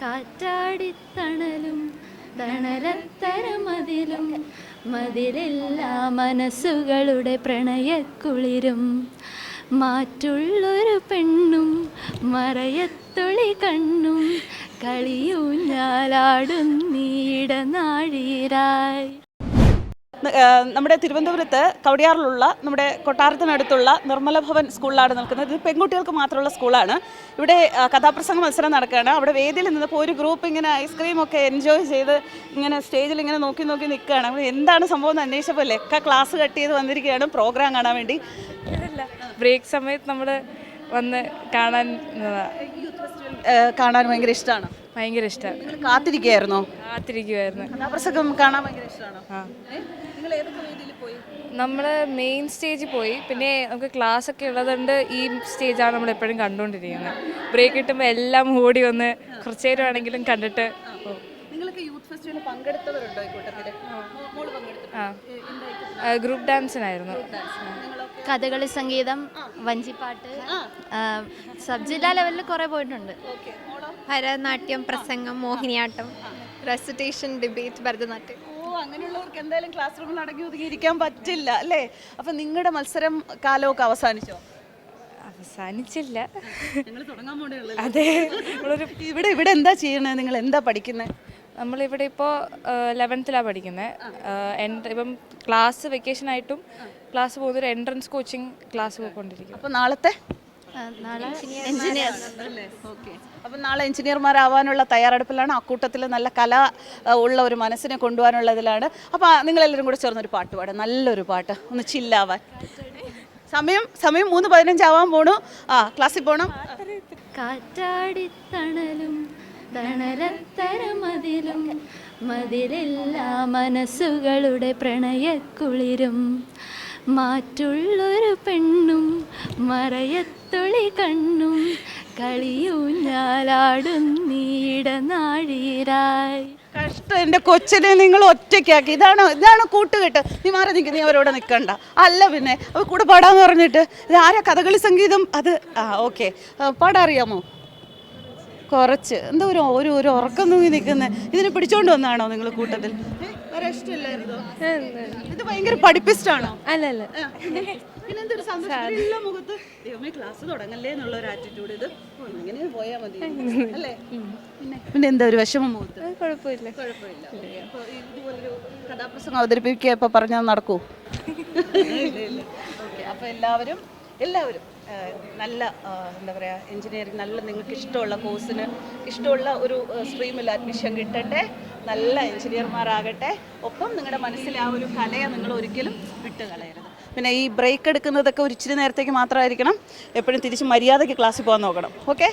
കാറ്റാടിത്തണലും തണലത്തരമതിലും മതിലെല്ലാ മനസ്സുകളുടെ പ്രണയക്കുളിരും. മാറ്റുള്ളൊരു പെണ്ണും മറയത്തുളി കണ്ണും കളിയൂഞ്ഞാലാടുന്നീടനാഴീരായി ഏഹ് നമ്മുടെ തിരുവനന്തപുരത്ത് കവടിയാറിലുള്ള നമ്മുടെ കൊട്ടാരത്തിനടുത്തുള്ള നിർമ്മല ഭവൻ സ്കൂളിലാണ് നിൽക്കുന്നത്. ഇത് പെൺകുട്ടികൾക്ക് മാത്രമുള്ള സ്കൂളാണ്. ഇവിടെ കഥാപ്രസംഗ മത്സരം നടക്കുകയാണ്. അവിടെ വേദിയിൽ നിന്നപ്പോൾ ഒരു ഗ്രൂപ്പ് ഇങ്ങനെ ഐസ്ക്രീം ഒക്കെ എൻജോയ് ചെയ്ത് ഇങ്ങനെ സ്റ്റേജിൽ ഇങ്ങനെ നോക്കി നോക്കി നിൽക്കുകയാണ്. അപ്പോൾ എന്താണ് സംഭവം എന്ന് അന്വേഷിച്ചപ്പോൾ ലെക്ക ക്ലാസ് കട്ട് ചെയ്ത് വന്നിരിക്കുകയാണ് പ്രോഗ്രാം കാണാൻ വേണ്ടി. ബ്രേക്ക് സമയത്ത് നമ്മൾ വന്ന് കാണാൻ കാണാൻ ഭയങ്കര ഇഷ്ടമാണ്. ഭയങ്കര ഇഷ്ടമാണ് കാത്തിരിക്കുകയായിരുന്നോ? കാത്തിരിക്കുമായിരുന്നു കാണാൻ ഭയങ്കര ഇഷ്ടമാണോ? നിങ്ങൾ ഏതൊക്കെ വേദിയിൽ പോയി? നമ്മൾ മെയിൻ സ്റ്റേജിൽ പോയി. പിന്നെ നമുക്ക് ക്ലാസ് ഒക്കെ ഉള്ളതുകൊണ്ട് ഈ സ്റ്റേജാണ് നമ്മൾ എപ്പോഴും കണ്ടുകൊണ്ടിരിക്കുന്നത്. ബ്രേക്ക് കിട്ടുമ്പോൾ എല്ലാം ഓടി വന്ന് കുറച്ച് നേരം ആണെങ്കിലും കണ്ടിട്ട് പോകും. നിങ്ങളൊക്കെ യൂത്ത് ഫെസ്റ്റിവലിൽ പങ്കെടുത്തവരുണ്ടോ ഈ കൂട്ടത്തിൽ മോൾ ഗ്രൂപ്പ് ഡാൻസിനായിരുന്നു കഥകളി സംഗീതം വഞ്ചിപ്പാട്ട് ആ, സബ് ജില്ലാ ലെവലിൽ കുറേ പോയിട്ടുണ്ട്. ഭരതനാട്യം പ്രസംഗം മോഹിനിയാട്ടം റെസിറ്റേഷൻ ഡിബേറ്റ് ഭരതനാട്യം. ഓ അങ്ങനെയുള്ളവർക്ക് എന്തായാലും ക്ലാസ് റൂമിൽ അടങ്ങി ഒതുങ്ങി ഇരിക്കാൻ പറ്റില്ല അല്ലേ? അപ്പൊ നിങ്ങളുടെ മത്സരം കാലമൊക്കെ അവസാനിച്ചോ? അവസാനിച്ചില്ല. അതെ. നമ്മളൊരു ഇവിടെ ഇവിടെ എന്താ ചെയ്യണേ? നിങ്ങൾ എന്താ പഠിക്കുന്നത് നമ്മളിവിടെ ഇപ്പോൾ ലെവൻത്തിലാണ് പഠിക്കുന്നത് ഇപ്പം ക്ലാസ് വെക്കേഷൻ ആയിട്ടും ക്ലാസ് പോകുന്നൊരു എൻട്രൻസ് കോച്ചിങ് ക്ലാസ് പോയിക്കൊണ്ടിരിക്കും അപ്പോൾ നാളത്തെ? നാളെ എഞ്ചിനീയേഴ്സ് ഓക്കെ അപ്പം നാളെ എഞ്ചിനീയർമാരാവാനുള്ള തയ്യാറെടുപ്പിലാണ് അക്കൂട്ടത്തിൽ നല്ല കല ഉള്ള ഒരു മനസ്സിനെ കൊണ്ടുപോകാനുള്ളതിലാണ്. അപ്പോൾ നിങ്ങളെല്ലാവരും കൂടെ ചേർന്നൊരു പാട്ട് പാടാം. നല്ലൊരു പാട്ട്. ഒന്ന് ചില്ലാവാൻ. സമയം സമയം മൂന്ന് പതിനഞ്ചാവാൻ പോണു. ആ ക്ലാസ്സിൽ പോണം. കാറ്റാടിത്തണലും മതിലെല്ലാ മനസ്സുകളുടെ പ്രണയക്കുളിരും. മാറ്റുള്ളൊരു പെണ്ണും മറയത്തൊളി കണ്ണും കളിയൂഞ്ഞാലാടുന്നീടനാഴീരായി കഷ്ടം എന്റെ കൊച്ചിനെ നിങ്ങൾ ഒറ്റയ്ക്കാക്കി. ഇതാണ് ഇതാണ് കൂട്ടുകെട്ട്. നീ മാറി നിൽക്കുക നീ അവരോട് നിൽക്കണ്ട അല്ല പിന്നെ അവ കൂടെ പാടാന്ന് പറഞ്ഞിട്ട്. ഇത് ആരാ കഥകളി സംഗീതം? അത് ആ ഓക്കെ. പാടാറിയാമോ? കുറച്ച്. എന്താ ഒരു ഒരു ഉറക്കം തൂങ്ങി നിൽക്കുന്നത് ഇതിനെ പിടിച്ചോണ്ട് വന്നാണോ നിങ്ങൾ കൂട്ടത്തിൽ? ഇത് ഭയങ്കര പഠിപ്പിസ്റ്റാണോ? അല്ലല്ല. പിന്നെ എന്തൊരു സന്തോഷം? മുഖത്ത്. ദൈവമേ ക്ലാസ് തുടങ്ങല്ലേ എന്നുള്ള ഒരു ആറ്റിറ്റ്യൂഡ് ഇത്. അങ്ങനെ പോയാൽ മതി. അല്ലേ? പിന്നെ? പിന്നെ എന്താ ഒരു വിഷമം മുഖത്ത്? കുഴപ്പമില്ല. കുഴപ്പമില്ല. ഇതുപോലൊരു കഥാപ്രസംഗം അവതരിപ്പിക്കുക ഇപ്പൊ പറഞ്ഞാൽ നടക്കൂ. അപ്പോൾ എല്ലാവരും എല്ലാവരും നല്ല എന്താ പറയുക എഞ്ചിനീയറിംഗ് നല്ല നിങ്ങൾക്ക് ഇഷ്ടമുള്ള കോഴ്സിന് ഇഷ്ടമുള്ള ഒരു സ്ട്രീമിൽ അഡ്മിഷൻ കിട്ടട്ടെ നല്ല എഞ്ചിനീയർമാരാകട്ടെ ഒപ്പം നിങ്ങളുടെ മനസ്സിലെ ആ ഒരു കലയെ നിങ്ങൾ ഒരിക്കലും വിട്ട് കളയരുത് പിന്നെ ഈ ബ്രേക്ക് എടുക്കുന്നതൊക്കെ ഒരു ഇച്ചിരി നേരത്തേക്ക് മാത്രമായിരിക്കണം. എപ്പോഴും തിരിച്ച് മര്യാദയ്ക്ക് ക്ലാസ്സിൽ പോകാൻ നോക്കണം. ഓക്കെ